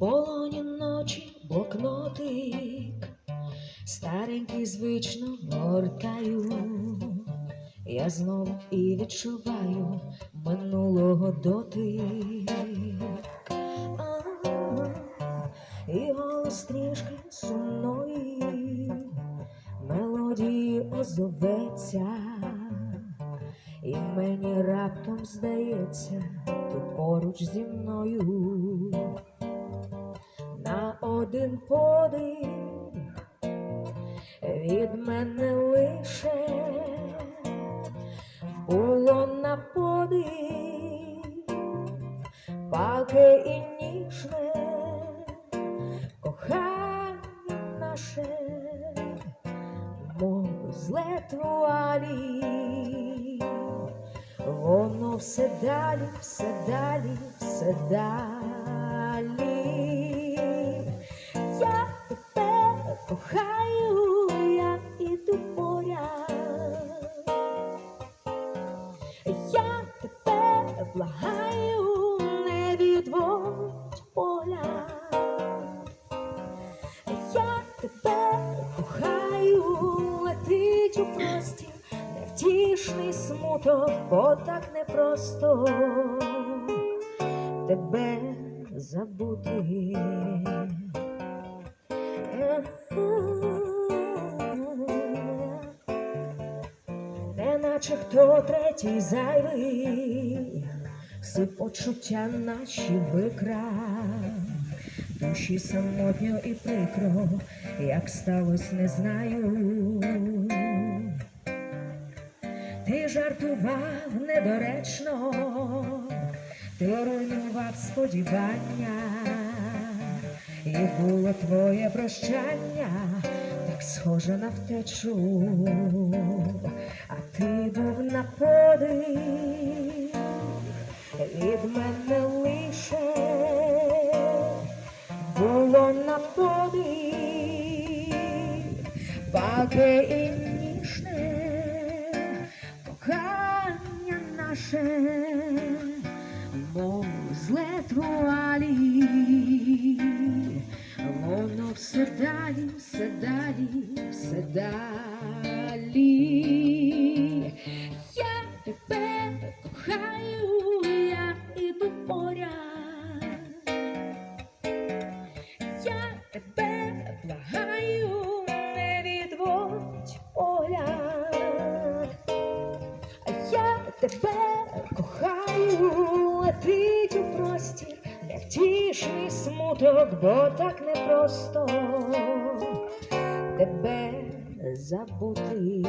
полоні ночі блокнотик, старенький звично гортаю. Я знову і відчуваю минулого дотик. І голос трішки сумної мелодії озоветься, і мені раптом здається, ти поруч зі мною один подих. Від мене лише було на подих, палке і ніжне кохання наше, мов злет вуалі, воно все далі, все далі, все далі. Благаю, не відводь поля. Я тебе кохаю, летить у простір, невтішний смуток, бо так непросто тебе забути. Неначе хто третій зайвий, всі почуття наші викрав, душі самотньо і прикро, як сталось, не знаю. Ти жартував недоречно, ти руйнував сподівання, і було твоє прощання, так схоже на втечу, а ти був на подих подих, паке і ніжне кохання наше, мов зле вуалі, воно все далі, все далі, все далі. Тебе кохаю, летить у простір, невтішний смуток, бо так непросто тебе забути.